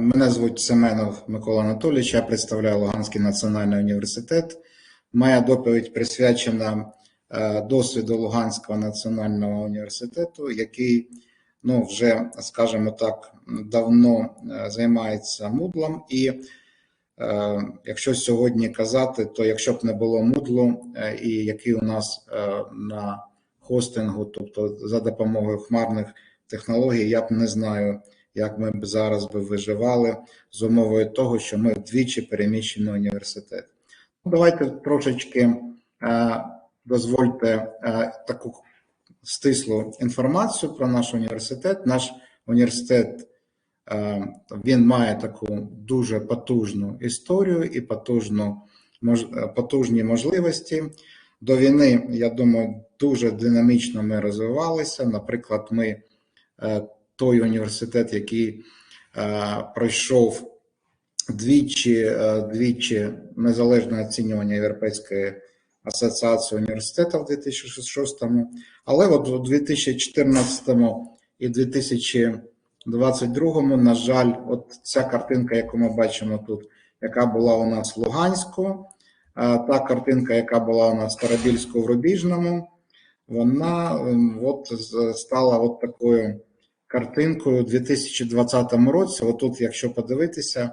Мене звуть Семенов Микола Анатолійович, я представляю Луганський національний університет. Моя доповідь присвячена е, досвіду Луганського національного університету, який ну, вже, скажімо так, давно е, займається мудлом. І е, якщо сьогодні казати, то якщо б не було мудлу, і який у нас на хостингу, тобто за допомогою хмарних технологій, я б не знаю як ми б зараз би виживали з умовою того, що ми вдвічі переміщений університет. Ну, Давайте трошечки е, дозвольте е, таку стислу інформацію про наш університет. Наш університет е, він має таку дуже потужну історію і потужну, мож, потужні можливості. До війни, я думаю, дуже динамічно ми розвивалися. Наприклад, ми е, той університет, який е, пройшов двічі е, двічі незалежне оцінювання Європейської асоціації університетів в 2006 але от у 2014 і 2022, на жаль, от ця картинка, яку ми бачимо тут, яка була у нас в Луганську, е, та картинка, яка була у нас в Старобільську в Рубіжному, вона от стала от такою картинкою у 2020 році. Отут, якщо подивитися,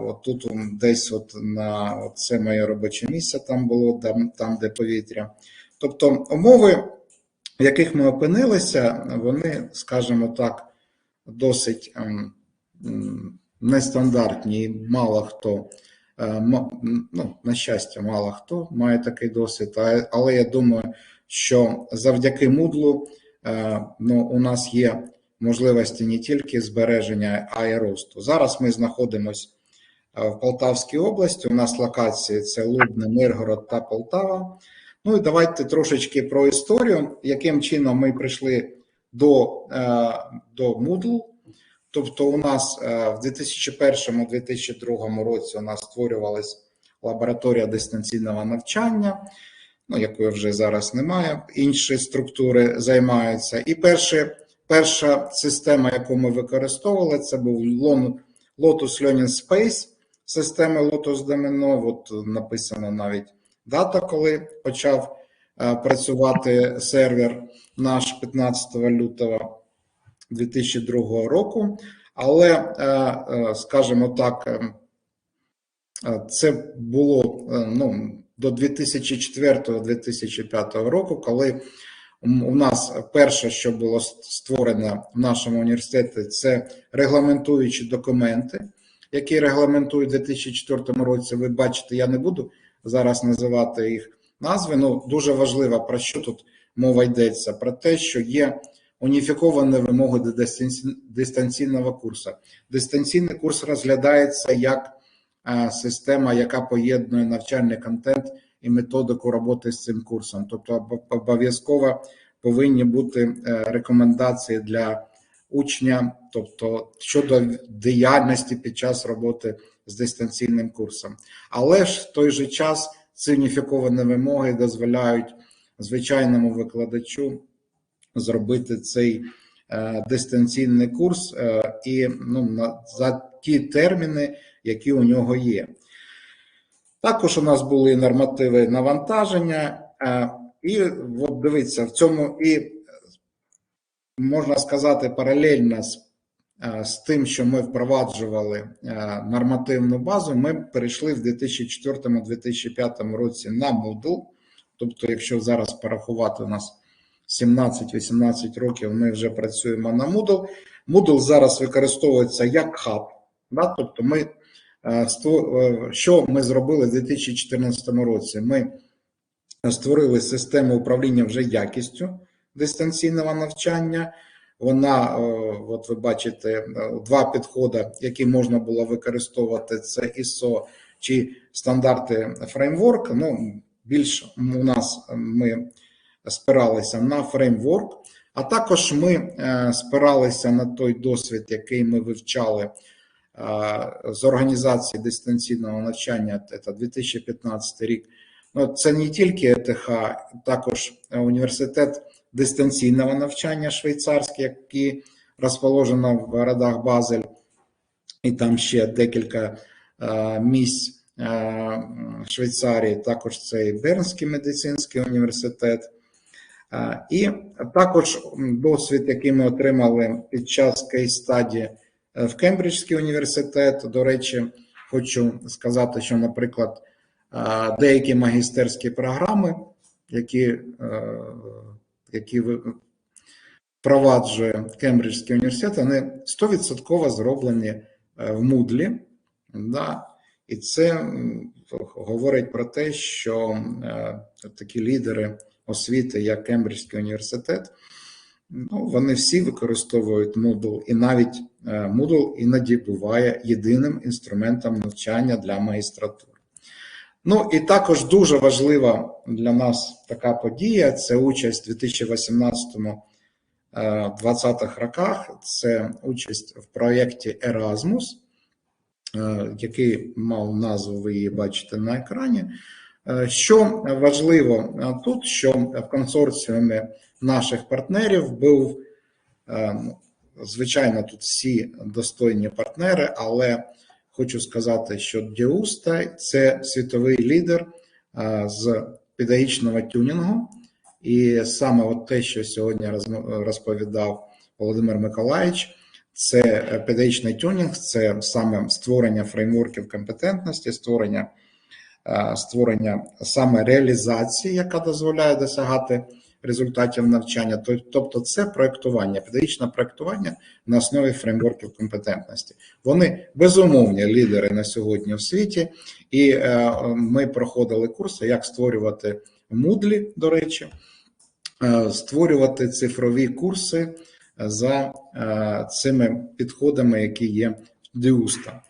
отут десь от на це моє робоче місце там було, там, там де повітря. Тобто умови, в яких ми опинилися, вони, скажімо так, досить ем, нестандартні. Мало хто, е, ну, на щастя, мало хто має такий досвід, але я думаю, що завдяки мудлу. Е, ну, у нас є можливості не тільки збереження, а й росту. Зараз ми знаходимося е, в Полтавській області. У нас локації це Лубне, Миргород та Полтава. Ну і давайте трошечки про історію, яким чином ми прийшли до е, до Moodle. Тобто, у нас в 2001-2002 році у нас створювалась лабораторія дистанційного навчання ну якої вже зараз немає, інші структури займаються. І перші, перша система, яку ми використовували, це був Lotus Learning Space, система Lotus Domino. От написано навіть дата, коли почав е, працювати сервер наш 15 лютого 2002 року. Але, е, е, скажімо так, це було ну, до 2004-2005 року, коли у нас перше, що було створено в нашому університеті, це регламентуючі документи, які регламентують у 2004 році. Ви бачите, я не буду зараз називати їх назви. Ну дуже важливо про що тут мова йдеться: про те, що є уніфіковані вимоги до дистанційного курсу. Дистанційний курс розглядається як система, яка поєднує навчальний контент і методику роботи з цим курсом. Тобто, обов'язково повинні бути е, рекомендації для учня, тобто щодо діяльності під час роботи з дистанційним курсом. Але ж в той же час ці уніфіковані вимоги дозволяють звичайному викладачу зробити цей е, дистанційний курс і ну, за ті терміни які у нього є. Також у нас були нормативи навантаження, е, і от дивіться, в цьому і можна сказати, паралельно з е, з тим, що ми впроваджували е, нормативну базу, ми перейшли в 2004-2005 році на Moodle. Тобто, якщо зараз порахувати у нас 17-18 років, ми вже працюємо на Moodle. Moodle зараз використовується як хаб. Да? Тобто ми що ми зробили в 2014 році? Ми створили систему управління вже якістю дистанційного навчання. Вона, е, от ви бачите, два підходи, які можна було використовувати: це ISO чи стандарти фреймворк. Ну, більш у нас ми спиралися на фреймворк, а також ми спиралися на той досвід, який ми вивчали з організації дистанційного навчання, це 2015 рік. Ну, Це не тільки ЕТХ, також університет дистанційного навчання швейцарський, який розположено в городах Базель і там ще декілька місць Швейцарії, також це і Бернський медицинський університет. І також досвід, який ми отримали під час кейс-стаді в Кембриджський університет. До речі, хочу сказати, що, наприклад, е, деякі магістерські програми, які, е, які впроваджує Кембриджський університет, вони 100% зроблені е, в Moodle, да, і це говорить про те, що е, такі лідери освіти, як Кембриджський університет, ну, вони всі використовують Moodle, і навіть е, Moodle іноді буває єдиним інструментом навчання для магістратури. Ну і також дуже важлива для нас така подія це участь у 2018-2020 роках. Це участь в проєкті Erasmus, е, який мав назву, ви її бачите на екрані. Е, Що важливо е, тут, що в консорціумі наших партнерів був, е, звичайно, тут всі достойні партнери, але хочу сказати, що Діуста це світовий лідер е, з педагогічного тюнінгу, і саме от те, що сьогодні розповідав Володимир Миколаївич, це педагогічний тюнінг, це саме створення фреймворків компетентності, створення, е, створення саме реалізації, яка дозволяє досягати результатів навчання. Тобто, це проектування, педагогічне проектування на основі фреймворків компетентності. Вони безумовні лідери на сьогодні в світі, і е, ми проходили курси, як створювати Moodle, до речі, е, створювати цифрові курси за е, цими підходами, які є в Діуста.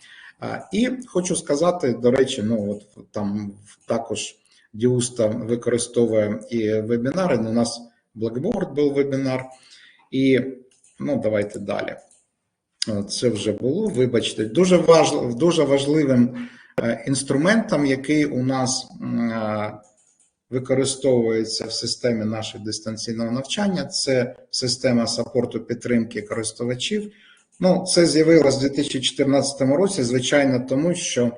І хочу сказати, до речі, ну от там також Діуста використовує і вебінари. У нас Blackboard був вебінар, і ну давайте далі. Е, Це вже було. Вибачте, дуже важливим, дуже важливим е, інструментом, який у нас е, використовується в системі нашого дистанційного навчання, це система сапорту підтримки користувачів. Ну, це з'явилось у 2014 році, звичайно, тому що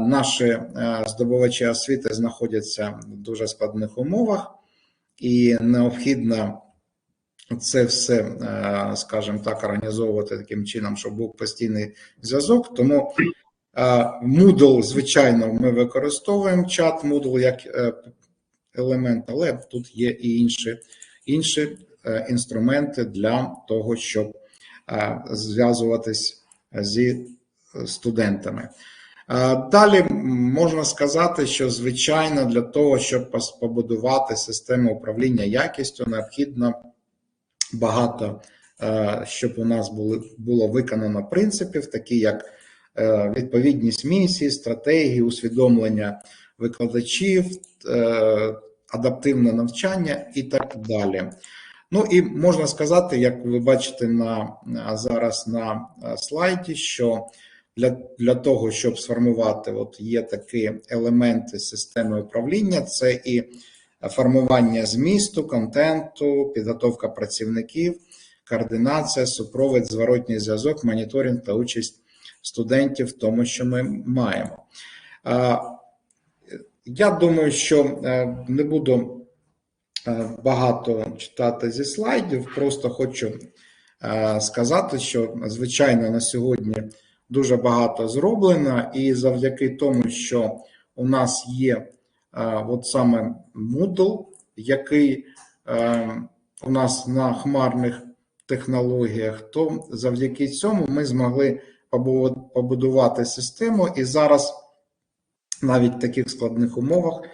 наші е, здобувачі освіти знаходяться в дуже складних умовах, і необхідно це все, е, скажімо так, організовувати таким чином, щоб був постійний зв'язок. Тому е, Moodle, звичайно, ми використовуємо чат Moodle як е, елемент, але тут є і інші, інші е, інструменти для того, щоб е, зв'язуватись зі студентами. Е, Далі можна сказати, що звичайно для того, щоб побудувати систему управління якістю, необхідно багато, е, щоб у нас були, було виконано принципів, такі як е, відповідність місії, стратегії, усвідомлення викладачів, адаптивне навчання і так далі. Ну і можна сказати, як ви бачите на зараз на слайді, що для, для того, щоб сформувати, от є такі елементи системи управління, це і формування змісту, контенту, підготовка працівників, координація, супровід, зворотній зв'язок, моніторинг та участь студентів в тому, що ми маємо. Я думаю, що е, не буду е, багато читати зі слайдів, просто хочу е, сказати, що звичайно на сьогодні дуже багато зроблено, і завдяки тому, що у нас є е, от саме Moodle, який е, у нас на хмарних технологіях, то завдяки цьому ми змогли побудувати систему, і зараз навіть в таких складних умовах е,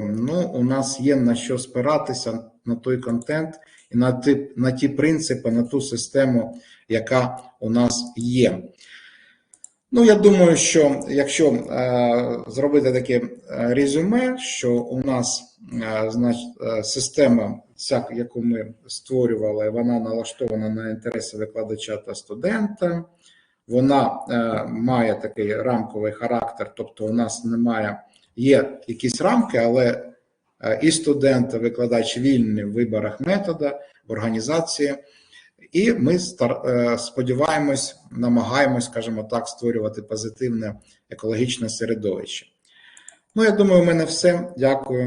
ну, у нас є на що спиратися на той контент і на ті, на ті принципи, на ту систему, яка у нас є. Ну, я думаю, що якщо е, зробити таке е, резюме, що у нас е, значить, е, система, ця, яку ми створювали, вона налаштована на інтереси викладача та студента, вона е, має такий рамковий характер, тобто у нас немає, є якісь рамки, але е, і студент, і викладач вільні в виборах метода, організації. І ми е, сподіваємось, намагаємось, скажімо так, створювати позитивне екологічне середовище. Ну, я думаю, у мене все. Дякую.